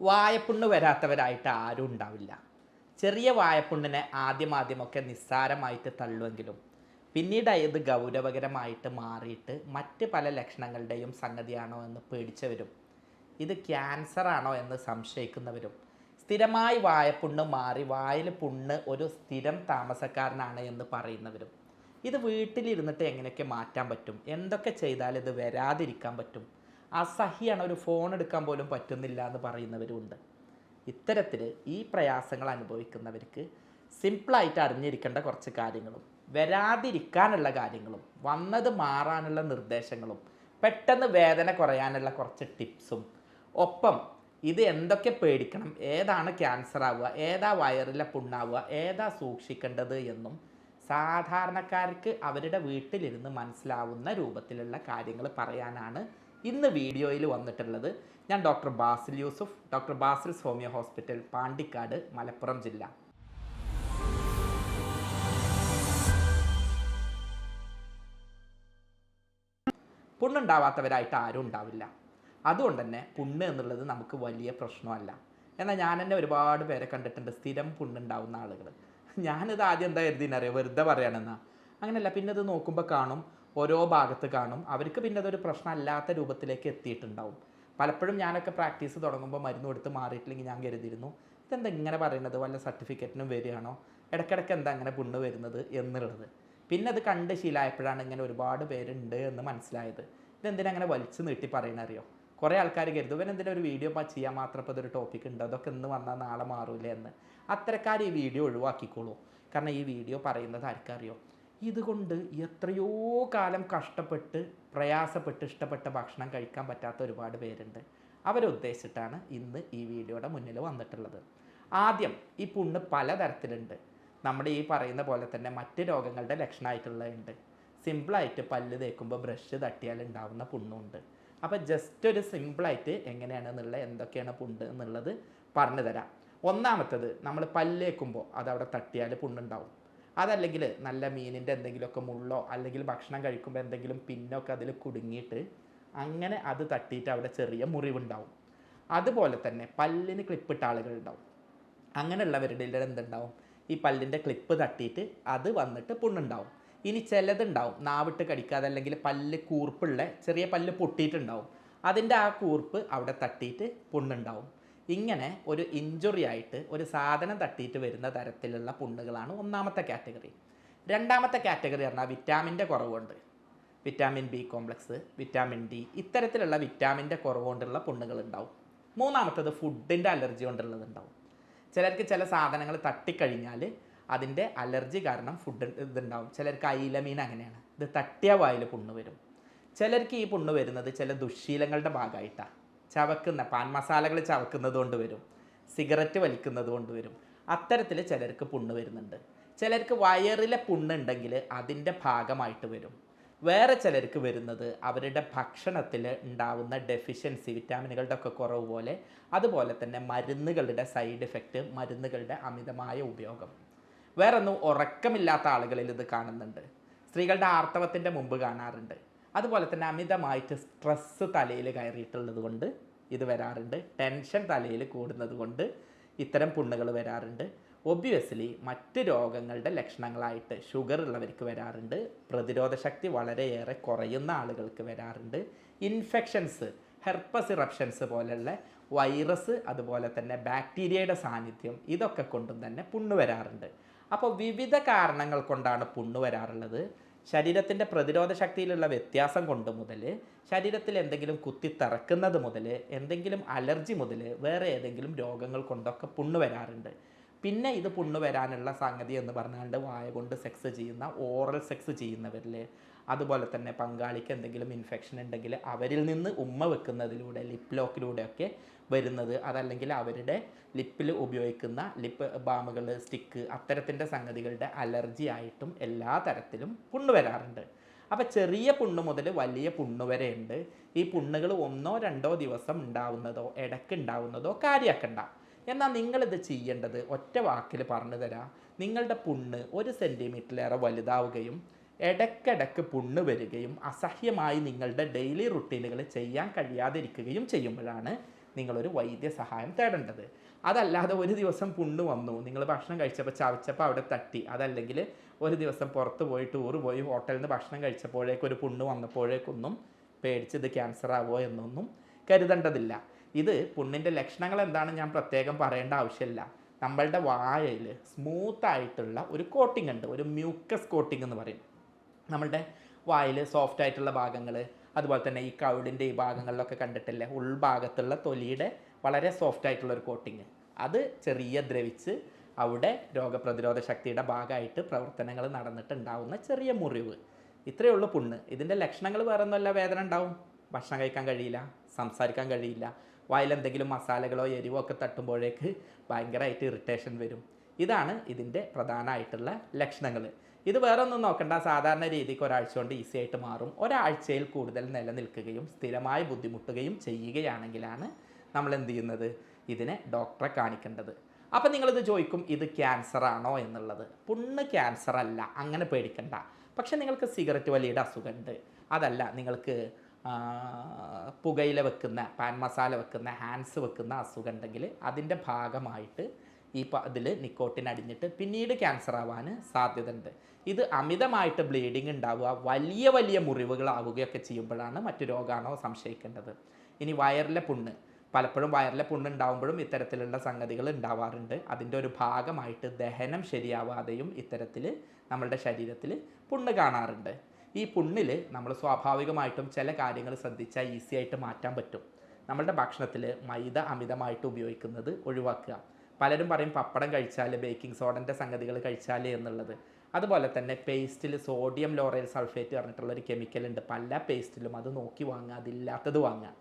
വായപ്പുണ്ണ് വരാത്തവരായിട്ട് ആരും ഉണ്ടാവില്ല. ചെറിയ വായപ്പുണ്ണിനെ ആദ്യം ആദ്യമൊക്കെ നിസ്സാരമായിട്ട് തള്ളുമെങ്കിലും പിന്നീട് ഇത് ഗൗരവകരമായിട്ട് മാറിയിട്ട് മറ്റ് പല ലക്ഷണങ്ങളുടെയും സംഗതിയാണോ എന്ന് പേടിച്ചവരും ഇത് ക്യാൻസർ ആണോ എന്ന് സംശയിക്കുന്നവരും സ്ഥിരമായി വായപ്പുണ്ണ് മാറി വായിൽ പുണ്ണ് ഒരു സ്ഥിരം താമസക്കാരനാണ് എന്ന് പറയുന്നവരും ഇത് വീട്ടിലിരുന്നിട്ട് എങ്ങനെയൊക്കെ മാറ്റാൻ പറ്റും എന്തൊക്കെ ചെയ്താൽ ഇത് വരാതിരിക്കാൻ പറ്റും അസഹ്യാണ് ഒരു ഫോൺ എടുക്കാൻ പോലും പറ്റുന്നില്ല എന്ന് പറയുന്നവരുമുണ്ട് ഇത്തരത്തിൽ ഈ പ്രയാസങ്ങൾ അനുഭവിക്കുന്നവർക്ക് സിമ്പിളായിട്ട് അറിഞ്ഞിരിക്കേണ്ട കുറച്ച് കാര്യങ്ങളും വരാതിരിക്കാനുള്ള കാര്യങ്ങളും വന്നത് മാറാനുള്ള നിർദ്ദേശങ്ങളും പെട്ടെന്ന് വേദന കുറയാനുള്ള കുറച്ച് ടിപ്സും ഒപ്പം ഇത് എന്തൊക്കെ പേടിക്കണം ഏതാണ് ക്യാൻസർ ആവുക ഏതാ വയറിലെ പുണ്ണാവുക ഏതാ സൂക്ഷിക്കേണ്ടത് എന്നും സാധാരണക്കാർക്ക് അവരുടെ വീട്ടിലിരുന്ന് മനസ്സിലാവുന്ന രൂപത്തിലുള്ള കാര്യങ്ങൾ പറയാനാണ് ഇന്ന് വീഡിയോയിൽ വന്നിട്ടുള്ളത് ഞാൻ doctor Basil Yusuf doctor Basil homeo hospital Pandikkad Malappuram ജില്ല. പുണ്ണുണ്ടാവാത്തവരായിട്ട് ആരും ഉണ്ടാവില്ല. അതുകൊണ്ട് തന്നെ പുണ്ണ് എന്നുള്ളത് നമുക്ക് വലിയ പ്രശ്നമല്ല. എന്നാൽ ഞാൻ തന്നെ ഒരുപാട് പേരെ കണ്ടിട്ടുണ്ട് സ്ഥിരം പുണ്ണുണ്ടാവുന്ന ആളുകൾ. ഞാനിത് ആദ്യം എന്താ കരുതിനറിയോ വെറുതെ പറയണമെന്നാ അങ്ങനെയല്ല പിന്നെ ഇത് നോക്കുമ്പോൾ കാണും ഓരോ ഭാഗത്ത് കാണും. അവർക്ക് പിന്നെ അതൊരു പ്രശ്നമല്ലാത്ത രൂപത്തിലേക്ക് എത്തിയിട്ടുണ്ടാവും. പലപ്പോഴും ഞാനൊക്കെ പ്രാക്ടീസ് തുടങ്ങുമ്പോൾ മരുന്ന് കൊടുത്ത് മാറിയിട്ടില്ലെങ്കിൽ ഞാൻ കരുതിയിരുന്നു. ഇതെന്താ ഇങ്ങനെ പറയുന്നത്? വല്ല സർട്ടിഫിക്കറ്റിനും വരികയാണോ? ഇടയ്ക്കിടയ്ക്ക് എന്താ അങ്ങനെ പുണ്ണ് വരുന്നത് എന്നുള്ളത്. പിന്നെ അത് കണ്ട് ശീലമായപ്പോഴാണ് ഇങ്ങനെ ഒരുപാട് പേരുണ്ട് എന്ന് മനസ്സിലായത്. ഇതെന്തിനാ അങ്ങനെ വലിച്ചു നീട്ടി പറയണറിയോ കുറേ ആൾക്കാർ കരുതും ഇവൻ എന്തിനാ ഒരു വീഡിയോ ചെയ്യാൻ മാത്രം ഇപ്പോൾ ഇതൊരു ടോപ്പിക് ഉണ്ട്? അതൊക്കെ ഇന്ന് വന്നാൽ നാളെ മാറൂലേ? എന്ന്. അത്തരക്കാർ ഈ വീഡിയോ ഒഴിവാക്കിക്കോളൂ. കാരണം ഈ വീഡിയോ പറയുന്നത് ആർക്കറിയോ? ഇതുകൊണ്ട് എത്രയോ കാലം കഷ്ടപ്പെട്ട് പ്രയാസപ്പെട്ട് ഇഷ്ടപ്പെട്ട ഭക്ഷണം കഴിക്കാൻ പറ്റാത്ത ഒരുപാട് പേരുണ്ട്. അവരുദ്ദേശിച്ചിട്ടാണ് ഇന്ന് ഈ വീഡിയോയുടെ മുന്നിൽ വന്നിട്ടുള്ളത്. ആദ്യം ഈ പുണ്ണ് പലതരത്തിലുണ്ട്. നമ്മുടെ ഈ പറയുന്ന പോലെ തന്നെ മറ്റ് രോഗങ്ങളുടെ ലക്ഷണമായിട്ടുള്ളതുണ്ട്. സിമ്പിളായിട്ട് പല്ല് തേക്കുമ്പോൾ ബ്രഷ് തട്ടിയാൽ ഉണ്ടാവുന്ന പുണ്ണുണ്ട്. അപ്പോൾ ജസ്റ്റ് ഒരു സിമ്പിളായിട്ട് എങ്ങനെയാണെന്നുള്ള എന്തൊക്കെയാണ് പുണ്ട് എന്നുള്ളത് പറഞ്ഞു തരാം ഒന്നാമത്തത് നമ്മൾ പല്ലേക്കുമ്പോൾ അതവിടെ തട്ടിയാൽ പുണ്ണുണ്ടാവും. അതല്ലെങ്കിൽ നല്ല മീനിന്റെ എന്തെങ്കിലുമൊക്കെ മുള്ളോ അല്ലെങ്കിൽ ഭക്ഷണം കഴിക്കുമ്പോൾ എന്തെങ്കിലും പിന്നൊക്കെ അതിൽ കുടുങ്ങിയിട്ട് അങ്ങനെ അത് തട്ടിയിട്ട് അവിടെ ചെറിയ മുറിവുണ്ടാവും. അതുപോലെ തന്നെ പല്ലിന് ക്ലിപ്പിട്ട ആളുകളുണ്ടാവും. അങ്ങനെയുള്ളവരുടെ എന്തുണ്ടാവും? ഈ പല്ലിന്റെ ക്ലിപ്പ് തട്ടിയിട്ട് അത് വന്നിട്ട് പുണ്ണുണ്ടാവും. ഇനി ചിലതുണ്ടാവും. നാവിട്ട് കടിക്കാതെ അല്ലെങ്കിൽ പല്ല് കൂർപ്പുള്ള ചെറിയ പല്ല് പൊട്ടിയിട്ടുണ്ടാവും. അതിന്റെ ആ കൂർപ്പ് അവിടെ തട്ടിയിട്ട് പുണ്ണുണ്ടാവും. ഇങ്ങനെ ഒരു ഇഞ്ചുറി ആയിട്ട് ഒരു സാധനം തട്ടിയിട്ട് വരുന്ന തരത്തിലുള്ള പുണ്ണുകളാണ് ഒന്നാമത്തെ കാറ്റഗറി. രണ്ടാമത്തെ കാറ്റഗറി പറഞ്ഞാൽ വിറ്റാമിന്റെ കുറവുണ്ട്. Vitamin B complex vitamin D ഇത്തരത്തിലുള്ള വിറ്റാമിന്റെ കുറവ് കൊണ്ടുള്ള പുണ്ണുകൾ ഉണ്ടാവും. മൂന്നാമത്തത് ഫുഡിന്റെ അലർജി കൊണ്ടുള്ളതുണ്ടാവും ചിലർക്ക് ചില സാധനങ്ങൾ തട്ടിക്കഴിഞ്ഞാൽ അതിന്റെ അലർജി കാരണം ഫുഡ് ഇതുണ്ടാവും. ചിലർക്ക് അയിലമീൻ അങ്ങനെയാണ്. ഇത് തട്ടിയ വായിൽ പുണ്ണ് വരും. ചിലർക്ക് ഈ പുണ്ണ് വരുന്നത് ചില ദുശ്ശീലങ്ങളുടെ ഭാഗമായിട്ടാണ്. ചവക്കുന്ന പാൻ മസാലകൾ ചവക്കുന്നത് കൊണ്ട് വരും. സിഗരറ്റ് വലിക്കുന്നത് കൊണ്ട് വരും. അത്തരത്തിൽ ചിലർക്ക് പുണ്ണ് വരുന്നുണ്ട്. ചിലർക്ക് വയറിലെ പുണ്ണുണ്ടെങ്കിൽ അതിന്റെ ഭാഗമായിട്ട് വരും. വേറെ ചിലർക്ക് വരുന്നത് അവരുടെ ഭക്ഷണത്തിൽ ഉണ്ടാവുന്ന ഡെഫിഷ്യൻസി വിറ്റാമിനുകളുടെ ഒക്കെ കുറവ് പോലെ അതുപോലെ തന്നെ മരുന്നുകളുടെ സൈഡ് എഫക്റ്റ് മരുന്നുകളുടെ അമിതമായ ഉപയോഗം. വേറൊന്നും ഉറക്കമില്ലാത്ത ആളുകളിൽ ഇത് കാണുന്നുണ്ട്. സ്ത്രീകളുടെ ആർത്തവത്തിന്റെ മുമ്പ് കാണാറുണ്ട്. അതുപോലെ തന്നെ അമിതമായിട്ട് സ്ട്രെസ്സ് തലയിൽ കയറിയിട്ടുള്ളത് കൊണ്ട് ഇത് വരാറുണ്ട്. ടെൻഷൻ തലയിൽ കൂടുന്നത് കൊണ്ട് ഇത്തരം പുണ്ണുകൾ വരാറുണ്ട്. ഒബ്വിയസ്ലി മറ്റ് രോഗങ്ങളുടെ ലക്ഷണങ്ങളായിട്ട് ഷുഗർ ഉള്ളവർക്ക് വരാറുണ്ട്. പ്രതിരോധ ശക്തി വളരെയേറെ കുറയുന്ന ആളുകൾക്ക് വരാറുണ്ട്. ഇൻഫെക്ഷൻസ് ഹെർപ്പസ് ഇറപ്ഷൻസ് പോലെയുള്ള വൈറസ് അതുപോലെ തന്നെ ബാക്ടീരിയയുടെ സാന്നിധ്യം ഇതൊക്കെ കൊണ്ടും തന്നെ പുണ്ണ് വരാറുണ്ട്. അപ്പോൾ വിവിധ കാരണങ്ങൾ കൊണ്ടാണ് പുണ്ണ് വരാറുള്ളത്. ശരീരത്തിന്റെ പ്രതിരോധ ശക്തിയിലുള്ള വ്യത്യാസം കൊണ്ട് മുതൽ ശരീരത്തിൽ എന്തെങ്കിലും കുത്തിത്തറക്കുന്നത് മുതൽ എന്തെങ്കിലും അലർജി മുതൽ വേറെ ഏതെങ്കിലും രോഗങ്ങൾ കൊണ്ടൊക്കെ പുണ്ണ് വരാറുണ്ട്. പിന്നെ ഇത് പുണ്ണ് വരാനുള്ള സംഗതി എന്ന് പറഞ്ഞാൽ വായ കൊണ്ട് സെക്സ് ചെയ്യുന്ന ഓറൽ സെക്സ് ചെയ്യുന്നവരിൽ അതുപോലെ തന്നെ പങ്കാളിക്ക് എന്തെങ്കിലും ഇൻഫെക്ഷൻ ഉണ്ടെങ്കിൽ അവരിൽ നിന്ന് ഉമ്മ വെക്കുന്നതിലൂടെ ലിപ് ലോക്കിലൂടെയൊക്കെ വരുന്നത് അതല്ലെങ്കിൽ അവരുടെ ലിപ്പിൽ ഉപയോഗിക്കുന്ന ലിപ്പ് ബാമുകൾ സ്റ്റിക്ക് അത്തരത്തിന്റെ സംഗതികളുടെ അലർജി ആയിട്ടും എല്ലാ തരത്തിലും പുണ്ണ് വരാറുണ്ട്. അപ്പോൾ ചെറിയ പുണ്ണ് മുതൽ വലിയ പുണ്ണ് വരെ ഉണ്ട് ഈ പുണ്ണുകൾ ഒന്നോ രണ്ടോ ദിവസം ഉണ്ടാവുന്നതോ ഇടയ്ക്ക് ഉണ്ടാവുന്നതോ കാര്യമാക്കണ്ട എന്നാൽ നിങ്ങളിത് ചെയ്യേണ്ടത് ഒറ്റ വാക്കിൽ പറഞ്ഞു തരാം. നിങ്ങളുടെ പുണ്ണ് ഒരു സെന്റിമീറ്ററിലേറെ വലുതാവുകയും ഇടയ്ക്കിടയ്ക്ക് പുണ്ണ് വരികയും അസഹ്യമായി നിങ്ങളുടെ ഡെയിലി റുട്ടീനുകൾ ചെയ്യാൻ കഴിയാതിരിക്കുകയും ചെയ്യുമ്പോഴാണ് നിങ്ങളൊരു വൈദ്യസഹായം തേടേണ്ടത്. അതല്ലാതെ ഒരു ദിവസം പുണ്ണ് വന്നു നിങ്ങൾ ഭക്ഷണം കഴിച്ചപ്പോൾ ചവച്ചപ്പോൾ അവിടെ തട്ടി. അതല്ലെങ്കിൽ ഒരു ദിവസം പുറത്ത് പോയി ടൂറ് പോയി ഹോട്ടലിൽ നിന്ന് ഭക്ഷണം കഴിച്ചപ്പോഴേക്കും ഒരു പുണ്ണ് വന്നപ്പോഴേക്കൊന്നും പേടിച്ച് ഇത് ക്യാൻസർ ആവോ എന്നൊന്നും കരുതേണ്ടതില്ല. ഇത് പുണ്ണിന്റെ ലക്ഷണങ്ങൾ എന്താണെന്ന് ഞാൻ പ്രത്യേകം പറയേണ്ട ആവശ്യമില്ല. നമ്മളുടെ വായയിൽ സ്മൂത്ത് ആയിട്ടുള്ള ഒരു കോട്ടിംഗ് ഉണ്ട്. ഒരു മ്യൂക്കസ് കോട്ടിംഗ് എന്ന് പറയും. നമ്മളുടെ വായിൽ സോഫ്റ്റ് ആയിട്ടുള്ള ഭാഗങ്ങൾ അതുപോലെ തന്നെ ഈ കൗടിന്റെ ഈ ഭാഗങ്ങളിലൊക്കെ കണ്ടിട്ടില്ലേ? ഉൾഭാഗത്തുള്ള തൊലിയുടെ വളരെ സോഫ്റ്റ് ആയിട്ടുള്ള ഒരു കോട്ടിങ് അത് ചെറിയ ദ്രവിച്ച് അവിടെ രോഗപ്രതിരോധ ശക്തിയുടെ ഭാഗമായിട്ട് പ്രവർത്തനങ്ങൾ നടന്നിട്ടുണ്ടാവുന്ന ചെറിയ മുറിവ്. ഇത്രയേ ഉള്ളൂ പുണ്ണ്. ഇതിന്റെ ലക്ഷണങ്ങൾ വേറെ ഒന്നുമല്ല വേദന ഉണ്ടാവും. ഭക്ഷണം കഴിക്കാൻ കഴിയില്ല. സംസാരിക്കാൻ കഴിയില്ല. വായിലെന്തെങ്കിലും മസാലകളോ എരിവോ ഒക്കെ തട്ടുമ്പോഴേക്ക് ഭയങ്കരമായിട്ട് ഇറിറ്റേഷൻ വരും. ഇതാണ് ഇതിന്റെ പ്രധാനമായിട്ടുള്ള ലക്ഷണങ്ങൾ. ഇത് വേറെ ഒന്നും നോക്കണ്ട. സാധാരണ രീതിക്ക് ഒരാഴ്ച കൊണ്ട് ഈസി ആയിട്ട് മാറും. ഒരാഴ്ചയിൽ കൂടുതൽ നിലനിൽക്കുകയും സ്ഥിരമായി ബുദ്ധിമുട്ടുകയും ചെയ്യുകയാണെങ്കിലാണ് നമ്മൾ എന്ത് ചെയ്യുന്നത്? ഇതിനെ ഡോക്ടറെ കാണിക്കേണ്ടത്. അപ്പം നിങ്ങളിത് ചോദിക്കും ഇത് ക്യാൻസർ ആണോ? എന്നുള്ളത്. പുണ്ണ് ക്യാൻസർ അല്ല. അങ്ങനെ പേടിക്കണ്ട. പക്ഷെ നിങ്ങൾക്ക് സിഗരറ്റ് വലിയുടെ അസുഖമുണ്ട്. അതല്ല നിങ്ങൾക്ക് പുകയില വെക്കുന്ന പാൻ മസാല വെക്കുന്ന ഹാൻഡ്സ് വെക്കുന്ന അസുഖം ഉണ്ടെങ്കിൽ അതിന്റെ ഭാഗമായിട്ട് ഈ അതിൽ നിക്കോട്ടിൻ അടിഞ്ഞിട്ട് പിന്നീട് ക്യാൻസർ ആവാൻ സാധ്യതയുണ്ട്. ഇത് അമിതമായിട്ട് ബ്ലീഡിങ് ഉണ്ടാവുക വലിയ വലിയ മുറിവുകളാവുകയൊക്കെ ചെയ്യുമ്പോഴാണ് മറ്റു രോഗമാണോ സംശയിക്കേണ്ടത്. ഇനി വയറിലെ പുണ്ണ്. പലപ്പോഴും വയറിലെ പുണ്ണ് ഉണ്ടാവുമ്പോഴും ഇത്തരത്തിലുള്ള സംഗതികൾ ഉണ്ടാവാറുണ്ട്. അതിന്റെ ഒരു ഭാഗമായിട്ട് ദഹനം ശരിയാവാതെയും ഇത്തരത്തിൽ നമ്മളുടെ ശരീരത്തിൽ പുണ്ണ് കാണാറുണ്ട്. ഈ പുണ്ണിൽ നമ്മൾ സ്വാഭാവികമായിട്ടും ചില കാര്യങ്ങൾ ശ്രദ്ധിച്ചാൽ ഈസി ആയിട്ട് മാറ്റാൻ പറ്റും. നമ്മളുടെ ഭക്ഷണത്തിൽ മൈദ അമിതമായിട്ട് ഉപയോഗിക്കുന്നത് ഒഴിവാക്കുക. പലരും പറയും പപ്പടം കഴിച്ചാൽ ബേക്കിംഗ് സോഡന്റെ സംഗതികൾ കഴിച്ചാൽ എന്നുള്ളത്. അതുപോലെ തന്നെ പേസ്റ്റിൽ സോഡിയം ലോറയിൽ സൾഫേറ്റ് പറഞ്ഞിട്ടുള്ള ഒരു കെമിക്കൽ ഉണ്ട്. പല പേസ്റ്റിലും അത് നോക്കി വാങ്ങുക അതില്ലാത്തത് വാങ്ങുക.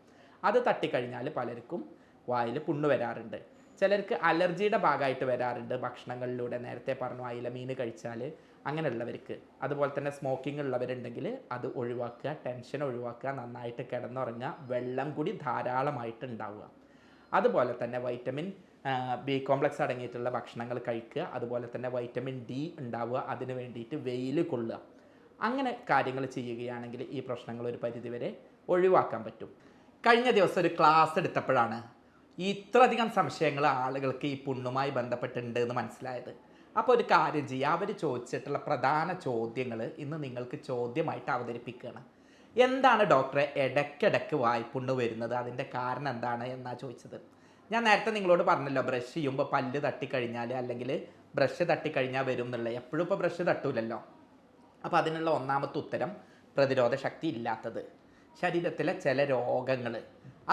അത് തട്ടിക്കഴിഞ്ഞാൽ പലർക്കും വായിൽ പുണ്ണ് വരാറുണ്ട്. ചിലർക്ക് അലർജിയുടെ ഭാഗമായിട്ട് വരാറുണ്ട് ഭക്ഷണങ്ങളിലൂടെ. നേരത്തെ പറഞ്ഞു അയില മീൻ കഴിച്ചാൽ അങ്ങനെയുള്ളവർക്ക്. അതുപോലെ തന്നെ സ്മോക്കിംഗ് ഉള്ളവരുണ്ടെങ്കിൽ അത് ഒഴിവാക്കുക ടെൻഷൻ ഒഴിവാക്കുക നന്നായിട്ട് കിടന്നുറങ്ങുക വെള്ളം കൂടി ധാരാളമായിട്ട് ഉണ്ടാവുക. അതുപോലെ തന്നെ വൈറ്റമിൻ ബി കോംപ്ലക്സ് അടങ്ങിയിട്ടുള്ള ഭക്ഷണങ്ങൾ കഴിക്കുക അതുപോലെ തന്നെ വൈറ്റമിൻ ഡി ഉണ്ടാവുക അതിന് വേണ്ടിയിട്ട് വെയിൽ കൊള്ളുക. അങ്ങനെ കാര്യങ്ങൾ ചെയ്യുകയാണെങ്കിൽ ഈ പ്രശ്നങ്ങൾ ഒരു പരിധിവരെ ഒഴിവാക്കാൻ പറ്റും. കഴിഞ്ഞ ദിവസം ഒരു ക്ലാസ് എടുത്തപ്പോഴാണ് ഇത്രയധികം സംശയങ്ങൾ ആളുകൾക്ക് ഈ പുണ്ണുമായി ബന്ധപ്പെട്ടിട്ടുണ്ട് എന്ന് മനസ്സിലായത്. അപ്പോൾ ഒരു കാര്യം ചെയ്യുക. അവർ ചോദിച്ചിട്ടുള്ള പ്രധാന ചോദ്യങ്ങൾ ഇന്ന് നിങ്ങൾക്ക് ചോദ്യമായിട്ട് അവതരിപ്പിക്കുകയാണ്. എന്താണ് ഡോക്ടറെ ഇടയ്ക്കിടയ്ക്ക് വായ്പുണ്ണ് വരുന്നത്? അതിന്റെ കാരണം എന്താണ് എന്നാണ് ചോദിച്ചത്? ഞാൻ നേരത്തെ നിങ്ങളോട് പറഞ്ഞല്ലോ ബ്രഷ് ചെയ്യുമ്പോൾ പല്ല് തട്ടിക്കഴിഞ്ഞാൽ അല്ലെങ്കിൽ ബ്രഷ് തട്ടിക്കഴിഞ്ഞാൽ വരും എന്നുള്ളത്. എപ്പോഴും ഇപ്പോൾ ബ്രഷ് തട്ടൂലല്ലോ. അപ്പോൾ അതിനുള്ള ഒന്നാമത്തെ ഉത്തരം പ്രതിരോധ ശക്തി ഇല്ലാത്തത്. ശരീരത്തിലെ ചില രോഗങ്ങൾ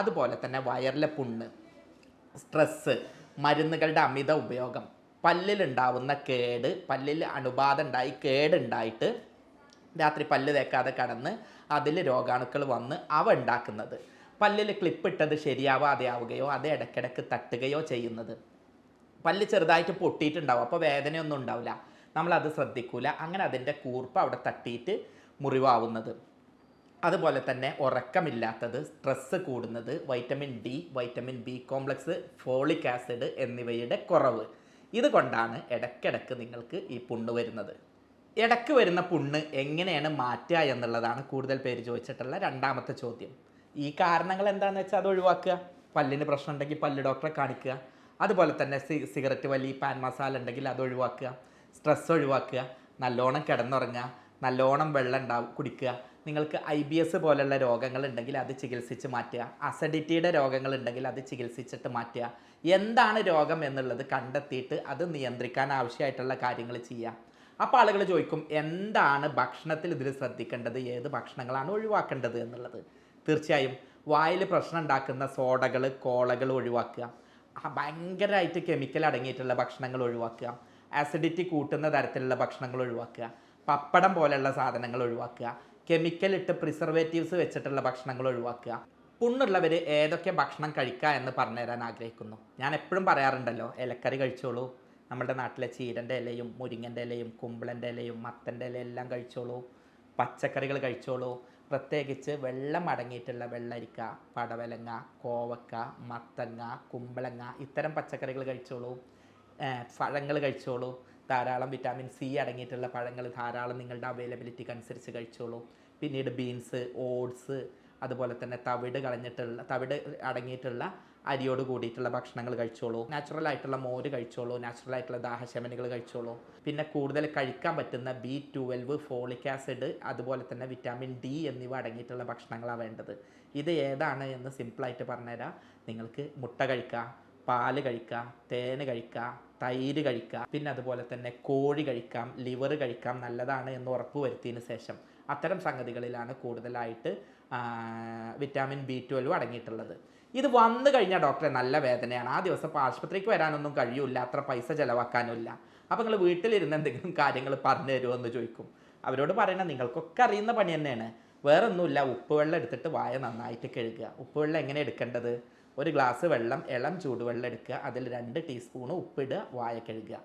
അതുപോലെ തന്നെ വയറിലെ പുണ്ണ് സ്ട്രെസ്സ് മരുന്നുകളുടെ അമിത ഉപയോഗം പല്ലിലുണ്ടാവുന്ന കേട് പല്ലിൽ അണുബാധ ഉണ്ടായി കേടുണ്ടായിട്ട് രാത്രി പല്ല് തേക്കാതെ കടന്ന് അതിൽ രോഗാണുക്കൾ വന്ന് അവ ഉണ്ടാക്കുന്നത്. പല്ലിൽ ക്ലിപ്പിട്ടത് ശരിയാവാതെ ആവുകയോ അത് ഇടയ്ക്കിടയ്ക്ക് തട്ടുകയോ ചെയ്യുന്നത്. പല്ല് ചെറുതായിട്ട് പൊട്ടിയിട്ടുണ്ടാവും അപ്പോൾ വേദനയൊന്നും ഉണ്ടാവില്ല. നമ്മളത് ശ്രദ്ധിക്കൂല. അങ്ങനെ അതിന്റെ കൂർപ്പ് അവിടെ തട്ടിയിട്ട് മുറിവാവുന്നത്. അതുപോലെ തന്നെ ഉറക്കമില്ലാത്തത് സ്ട്രെസ്സ് കൂടുന്നത് vitamin D vitamin B complex folic acid എന്നിവയുടെ കുറവ്. ഇതുകൊണ്ടാണ് ഇടയ്ക്കിടയ്ക്ക് നിങ്ങൾക്ക് ഈ പുണ്ണ് വരുന്നത്. ഇടയ്ക്ക് വരുന്ന പുണ്ണ് എങ്ങനെയാണ് മാറ്റുക എന്നുള്ളതാണ് കൂടുതൽ പേര് ചോദിച്ചിട്ടുള്ള രണ്ടാമത്തെ ചോദ്യം. ഈ കാരണങ്ങൾ എന്താണെന്ന് വെച്ചാൽ അത് ഒഴിവാക്കുക. പല്ലിന് പ്രശ്നം ഉണ്ടെങ്കിൽ പല്ല് ഡോക്ടറെ കാണിക്കുക. അതുപോലെ തന്നെ സിഗരറ്റ് വലി പാൻ മസാല ഉണ്ടെങ്കിൽ അത് ഒഴിവാക്കുക. സ്ട്രെസ് ഒഴിവാക്കുക. നല്ലോണം കിടന്നുറങ്ങുക. നല്ലോണം വെള്ളം ഉണ്ടാവും കുടിക്കുക. നിങ്ങൾക്ക് ഐ ബി എസ് പോലുള്ള രോഗങ്ങൾ ഉണ്ടെങ്കിൽ അത് ചികിത്സിച്ച് മാറ്റുക. അസിഡിറ്റിയുടെ രോഗങ്ങൾ ഉണ്ടെങ്കിൽ അത് ചികിത്സിച്ചിട്ട് മാറ്റുക. എന്താണ് രോഗം എന്നുള്ളത് കണ്ടെത്തിയിട്ട് അത് നിയന്ത്രിക്കാൻ ആവശ്യമായിട്ടുള്ള കാര്യങ്ങൾ ചെയ്യുക. അപ്പോൾ ആളുകൾ ചോദിക്കും എന്താണ് ഭക്ഷണത്തിൽ ഇതിൽ ശ്രദ്ധിക്കേണ്ടത്? ഏത് ഭക്ഷണങ്ങളാണ് ഒഴിവാക്കേണ്ടത് എന്നുള്ളത്? തീർച്ചയായും വായിൽ പ്രശ്നം ഉണ്ടാക്കുന്ന സോഡകൾ കോളകൾ ഒഴിവാക്കുക. ഭയങ്കരമായിട്ട് കെമിക്കൽ അടങ്ങിയിട്ടുള്ള ഭക്ഷണങ്ങൾ ഒഴിവാക്കുക. ആസിഡിറ്റി കൂട്ടുന്ന തരത്തിലുള്ള ഭക്ഷണങ്ങൾ ഒഴിവാക്കുക. പപ്പടം പോലെയുള്ള സാധനങ്ങൾ ഒഴിവാക്കുക. കെമിക്കൽ ഇട്ട് പ്രിസർവേറ്റീവ്സ് വെച്ചിട്ടുള്ള ഭക്ഷണങ്ങൾ ഒഴിവാക്കുക. പുണ്ണുള്ളവർ ഏതൊക്കെ ഭക്ഷണം കഴിക്കുക എന്ന് പറഞ്ഞുതരാൻ ആഗ്രഹിക്കുന്നു. ഞാൻ എപ്പോഴും പറയാറുണ്ടല്ലോ ഇലക്കറി കഴിച്ചോളൂ. നമ്മുടെ നാട്ടിലെ ചീരന്റെ ഇലയും മുരിങ്ങന്റെ ഇലയും കുമ്പളന്റെ ഇലയും മത്തന്റെ ഇല എല്ലാം കഴിച്ചോളൂ. പച്ചക്കറികൾ കഴിച്ചോളൂ. പ്രത്യേകിച്ച് വെള്ളം അടങ്ങിയിട്ടുള്ള വെള്ളരിക്ക പടവലങ്ങ കോവക്ക മത്തങ്ങ കുമ്പളങ്ങ ഇത്തരം പച്ചക്കറികൾ കഴിച്ചോളൂ. പഴങ്ങൾ കഴിച്ചോളൂ. ധാരാളം വിറ്റാമിൻ സി അടങ്ങിയിട്ടുള്ള പഴങ്ങൾ ധാരാളം നിങ്ങളുടെ അവൈലബിലിറ്റിക്ക് അനുസരിച്ച് കഴിച്ചോളൂ. പിന്നീട് ബീൻസ് ഓട്സ് അതുപോലെ തന്നെ തവിട് കളഞ്ഞിട്ടുള്ള തവിട് അടങ്ങിയിട്ടുള്ള അരിയോട് കൂടിയിട്ടുള്ള ഭക്ഷണങ്ങൾ കഴിച്ചോളൂ. നാച്ചുറൽ ആയിട്ടുള്ള മോര് കഴിച്ചോളൂ. നാച്ചുറൽ ആയിട്ടുള്ള ദാഹശമനികൾ കഴിച്ചോളൂ. പിന്നെ കൂടുതൽ കഴിക്കാൻ പറ്റുന്ന ബി ട്വൽവ് ഫോളിക് ആസിഡ് അതുപോലെ തന്നെ വിറ്റാമിൻ ഡി എന്നിവ അടങ്ങിയിട്ടുള്ള ഭക്ഷണങ്ങളാണ് വേണ്ടത്. ഇത് ഏതാണ് എന്ന് സിമ്പിളായിട്ട് പറഞ്ഞുതരാം. നിങ്ങൾക്ക് മുട്ട കഴിക്കാം പാൽ കഴിക്കുക തേന് കഴിക്കുക തൈര് കഴിക്കുക പിന്നെ അതുപോലെ തന്നെ കോഴി കഴിക്കാം ലിവർ കഴിക്കാം നല്ലതാണ് എന്ന് ഉറപ്പ് വരുത്തിയതിന് ശേഷം അത്തരം സംഗതികളിലാണ് കൂടുതലായിട്ട് വിറ്റാമിൻ ബി ട്വൽവ് അടങ്ങിയിട്ടുള്ളത്. ഇത് വന്നു കഴിഞ്ഞാൽ ഡോക്ടറെ നല്ല വേദനയാണ്. ആ ദിവസം ഇപ്പോൾ ആശുപത്രിക്ക് വരാനൊന്നും കഴിയൂല അത്ര പൈസ ചിലവാക്കാനുമില്ല. അപ്പോൾ നിങ്ങൾ വീട്ടിലിരുന്ന് എന്തെങ്കിലും കാര്യങ്ങൾ പറഞ്ഞു തരുമോ എന്ന് ചോദിക്കും. അവരോട് പറയണം നിങ്ങൾക്കൊക്കെ അറിയുന്ന പണി തന്നെയാണ്. വേറെ ഒന്നുമില്ല ഉപ്പുവെള്ളം എടുത്തിട്ട് വായ നന്നായിട്ട് കഴുകുക. ഉപ്പുവെള്ളം എങ്ങനെ എടുക്കേണ്ടത്? ഒരു ഗ്ലാസ് വെള്ളം ഇളം ചൂടുവെള്ളം എടുക്കുക. അതിൽ രണ്ട് ടീസ്പൂണ് ഉപ്പിടുക വായ കഴുകുക.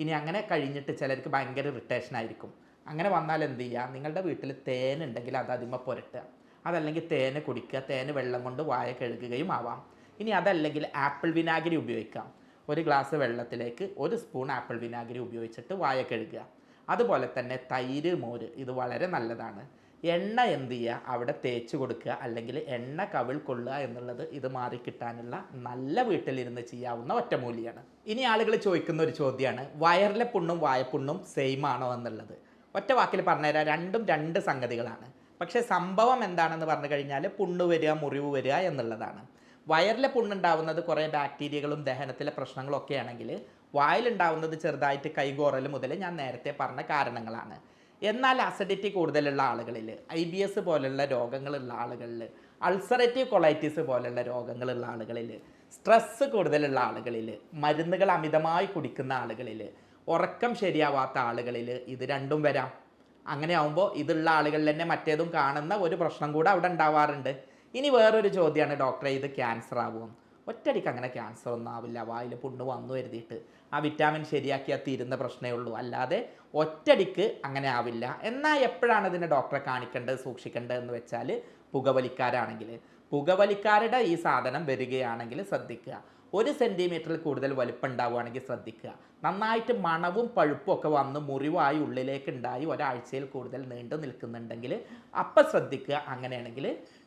ഇനി അങ്ങനെ കഴിഞ്ഞിട്ട് ചിലർക്ക് ഭയങ്കര ഇറിറ്റേഷൻ ആയിരിക്കും. അങ്ങനെ വന്നാൽ എന്ത് ചെയ്യുക? നിങ്ങളുടെ വീട്ടിൽ തേനുണ്ടെങ്കിൽ അത് അതിമ പുരട്ടുക. അതല്ലെങ്കിൽ തേന് കുടിക്കുക തേന് വെള്ളം കൊണ്ട് വായ കഴുകുകയും ആവാം. ഇനി അതല്ലെങ്കിൽ ആപ്പിൾ വിനാഗിരി ഉപയോഗിക്കാം. ഒരു ഗ്ലാസ് വെള്ളത്തിലേക്ക് ഒരു സ്പൂൺ ആപ്പിൾ വിനാഗിരി ഉപയോഗിച്ചിട്ട് വായ കഴുകുക. അതുപോലെ തന്നെ തൈര് മോര് ഇത് വളരെ നല്ലതാണ്. എണ്ണ എന്ത് ചെയ്യുക? അവിടെ തേച്ച് കൊടുക്കുക. അല്ലെങ്കിൽ എണ്ണ കവിൾ കൊള്ളുക എന്നുള്ളത് ഇത് മാറിക്കിട്ടാനുള്ള നല്ല വീട്ടിലിരുന്ന് ചെയ്യാവുന്ന ഒറ്റമൂലിയാണ് ഇനി ആളുകൾ ചോദിക്കുന്ന ഒരു ചോദ്യമാണ് വയറിലെ പുണ്ണും വായപ്പുണ്ണും സെയിം ആണോ എന്നുള്ളത്? ഒറ്റ വാക്കിൽ പറഞ്ഞുതരാം. രണ്ടും രണ്ട് സംഗതികളാണ്. പക്ഷേ സംഭവം എന്താണെന്ന് പറഞ്ഞു കഴിഞ്ഞാൽ പുണ്ണ് വരിക മുറിവ് വരിക എന്നുള്ളതാണ്. വയറിലെ പുണ്ണുണ്ടാവുന്നത് കുറേ ബാക്ടീരിയകളും ദഹനത്തിലെ പ്രശ്നങ്ങളൊക്കെ ആണെങ്കിൽ വായിലുണ്ടാവുന്നത് ചെറുതായിട്ട് കൈകോറൽ മുതൽ ഞാൻ നേരത്തെ പറഞ്ഞ കാരണങ്ങളാണ്. എന്നാൽ അസിഡിറ്റി കൂടുതലുള്ള ആളുകളിൽ ഐ ബി എസ് പോലുള്ള രോഗങ്ങളുള്ള ആളുകളിൽ അൾസറേറ്റീവ് കൊളൈറ്റിസ് പോലുള്ള രോഗങ്ങളുള്ള ആളുകളിൽ സ്ട്രെസ്സ് കൂടുതലുള്ള ആളുകളിൽ മരുന്നുകൾ അമിതമായി കുടിക്കുന്ന ആളുകളിൽ ഉറക്കം ശരിയാവാത്ത ആളുകളിൽ ഇത് രണ്ടും വരാം. അങ്ങനെ ആവുമ്പോൾ ഇതുള്ള ആളുകളിൽ തന്നെ മറ്റേതും കാണുന്ന ഒരു പ്രശ്നം കൂടെ അവിടെ ഉണ്ടാവാറുണ്ട്. ഇനി വേറൊരു ചോദ്യമാണ് ഡോക്ടറെ ഇത് ക്യാൻസർ ആവുമോ? ഒറ്റടിക്ക് അങ്ങനെ ക്യാൻസർ ഒന്നും ആവില്ല. വായിൽ പുണ്ണ് വന്നു കരുതിയിട്ട് ആ വിറ്റാമിൻ ശരിയാക്കിയാൽ തീരുന്ന പ്രശ്നമേ ഉള്ളൂ. അല്ലാതെ ഒറ്റടിക്ക് അങ്ങനെ ആവില്ല. എന്നാൽ എപ്പോഴാണ് ഇതിനെ ഡോക്ടറെ കാണിക്കേണ്ടത് സൂക്ഷിക്കേണ്ടത് എന്ന് വെച്ചാൽ പുകവലിക്കാരാണെങ്കിൽ. പുകവലിക്കാരുടെ ഈ സാധനം വരികയാണെങ്കിൽ ശ്രദ്ധിക്കുക. ഒരു സെന്റിമീറ്ററിൽ കൂടുതൽ വലിപ്പം ഉണ്ടാവുകയാണെങ്കിൽ ശ്രദ്ധിക്കുക. നന്നായിട്ട് മണവും പഴുപ്പും ഒക്കെ വന്ന് മുറിവായി ഉള്ളിലേക്ക് ഉണ്ടായി ഒരാഴ്ചയിൽ കൂടുതൽ നീണ്ടു നിൽക്കുന്നുണ്ടെങ്കിൽ അപ്പം ശ്രദ്ധിക്കുക. അങ്ങനെയാണെങ്കിൽ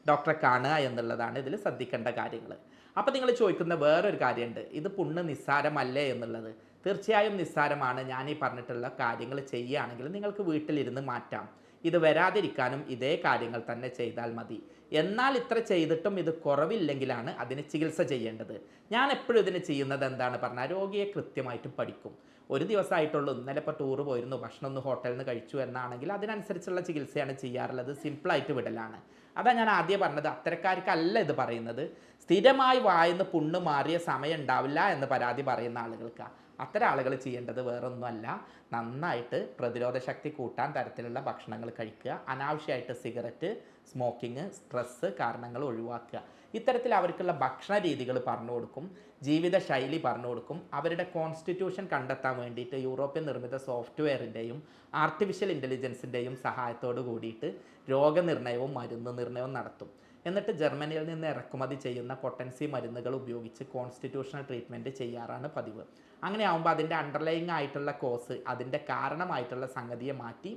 ഡോക്ടറെ കാണുക എന്നുള്ളതാണ് ഇതിൽ ശ്രദ്ധിക്കേണ്ട കാര്യങ്ങൾ. അപ്പോൾ നിങ്ങൾ ചോദിക്കുന്ന വേറൊരു കാര്യമുണ്ട്. ഇത് പുണ്ണ് നിസ്സാരമല്ലേ എന്നുള്ളത്. തീർച്ചയായും നിസ്സാരമാണ്. ഞാൻ ഈ പറഞ്ഞിട്ടുള്ള കാര്യങ്ങൾ ചെയ്യുകയാണെങ്കിൽ നിങ്ങൾക്ക് വീട്ടിലിരുന്ന് മാറ്റാം. ഇത് വരാതിരിക്കാനും ഇതേ കാര്യങ്ങൾ തന്നെ ചെയ്താൽ മതി. എന്നാൽ ഇത്ര ചെയ്തിട്ടും ഇത് കുറവില്ലെങ്കിലാണ് അതിന് ചികിത്സ ചെയ്യേണ്ടത്. ഞാൻ എപ്പോഴും ഇതിന് ചെയ്യുന്നത് എന്താണ്? പറഞ്ഞാൽ രോഗിയെ കൃത്യമായിട്ട് പഠിക്കും. ഒരു ദിവസമായിട്ടുള്ളൂ. ഇന്നലെ ഇപ്പോൾ ടൂറ് പോയിരുന്നു. ഭക്ഷണം ഒന്ന് ഹോട്ടലിൽ നിന്ന് കഴിച്ചു എന്നാണെങ്കിൽ അതിനനുസരിച്ചുള്ള ചികിത്സയാണ് ചെയ്യാറുള്ളത്. സിമ്പിളായിട്ട് വിടലാണ്. അതാ ഞാൻ ആദ്യം പറഞ്ഞത്. അത്തരക്കാർക്കല്ല ഇത് പറയുന്നത്. സ്ഥിരമായി വായന്ന് പുണ്ണ് മാറിയ സമയം ഉണ്ടാവില്ല എന്ന് പരാതി പറയുന്ന ആളുകൾക്കാണ് അത്തരം ആളുകൾ ചെയ്യേണ്ടത് വേറൊന്നുമല്ല. നന്നായിട്ട് പ്രതിരോധ ശക്തി കൂട്ടാൻ തരത്തിലുള്ള ഭക്ഷണങ്ങൾ കഴിക്കുക അനാവശ്യമായിട്ട് സിഗരറ്റ് സ്മോക്കിങ് സ്ട്രെസ്സ് കാരണങ്ങൾ ഒഴിവാക്കുക. ഇത്തരത്തിൽ അവർക്കുള്ള ഭക്ഷണ രീതികൾ പറഞ്ഞു കൊടുക്കും ജീവിത ശൈലി പറഞ്ഞു കൊടുക്കും. അവരുടെ കോൺസ്റ്റിറ്റ്യൂഷൻ കണ്ടെത്താൻ വേണ്ടിയിട്ട് യൂറോപ്യൻ നിർമ്മിത സോഫ്റ്റ്വെയറിന്റെയും ആർട്ടിഫിഷ്യൽ ഇന്റലിജൻസിന്റെയും സഹായത്തോട് കൂടിയിട്ട് രോഗനിർണയവും മരുന്ന് നിർണയവും നടത്തും. എന്നിട്ട് ജർമ്മനിയിൽ നിന്ന് ഇറക്കുമതി ചെയ്യുന്ന പൊട്ടൻസി മരുന്നുകൾ ഉപയോഗിച്ച് കോൺസ്റ്റിറ്റ്യൂഷണൽ ട്രീറ്റ്മെന്റ് ചെയ്യാറാണ് പതിവ്. അങ്ങനെ ആകുമ്പോൾ അതിന്റെ അണ്ടർലൈങ് ആയിട്ടുള്ള കോസ് അതിന്റെ കാരണമായിട്ടുള്ള സംഗതിയെ മാറ്റി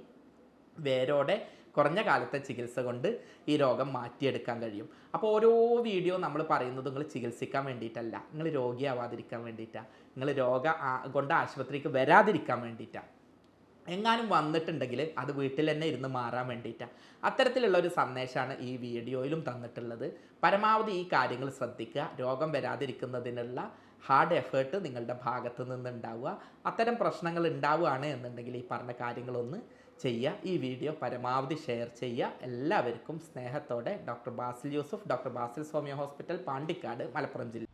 വേരോടെ കുറഞ്ഞ കാലത്തെ ചികിത്സ കൊണ്ട് ഈ രോഗം മാറ്റിയെടുക്കാൻ കഴിയും. അപ്പോൾ ഓരോ വീഡിയോ നമ്മൾ പറയുന്നത് നിങ്ങൾ ചികിത്സിക്കാൻ വേണ്ടിയിട്ടല്ല നിങ്ങൾ രോഗിയാവാതിരിക്കാൻ വേണ്ടിയിട്ടാണ് നിങ്ങൾ രോഗ കൊണ്ട് ആശുപത്രിക്ക് വരാതിരിക്കാൻ വേണ്ടിയിട്ടാണ് എങ്ങാനും വന്നിട്ടുണ്ടെങ്കിൽ അത് വീട്ടിൽ തന്നെ ഇരുന്ന് മാറാൻ വേണ്ടിയിട്ടാണ് അത്തരത്തിലുള്ള ഒരു സന്ദേശമാണ് ഈ വീഡിയോയിലും തന്നിട്ടുള്ളത്. പരമാവധി ഈ കാര്യങ്ങൾ ശ്രദ്ധിക്കുക. രോഗം വരാതിരിക്കുന്നതിനുള്ള ഹാർഡ് എഫേർട്ട് നിങ്ങളുടെ ഭാഗത്ത് നിന്നുണ്ടാവുക. അത്തരം പ്രശ്നങ്ങൾ ഉണ്ടാവുകയാണ് എന്നുണ്ടെങ്കിൽ ഈ പറഞ്ഞ കാര്യങ്ങളൊന്ന് ചെയ്യുക. ഈ വീഡിയോ പരമാവധി ഷെയർ ചെയ്യുക. എല്ലാവർക്കും സ്നേഹത്തോടെ doctor Basil Yusuf doctor Basil Soumya hospital Pandikkad Malappuram ജില്ല.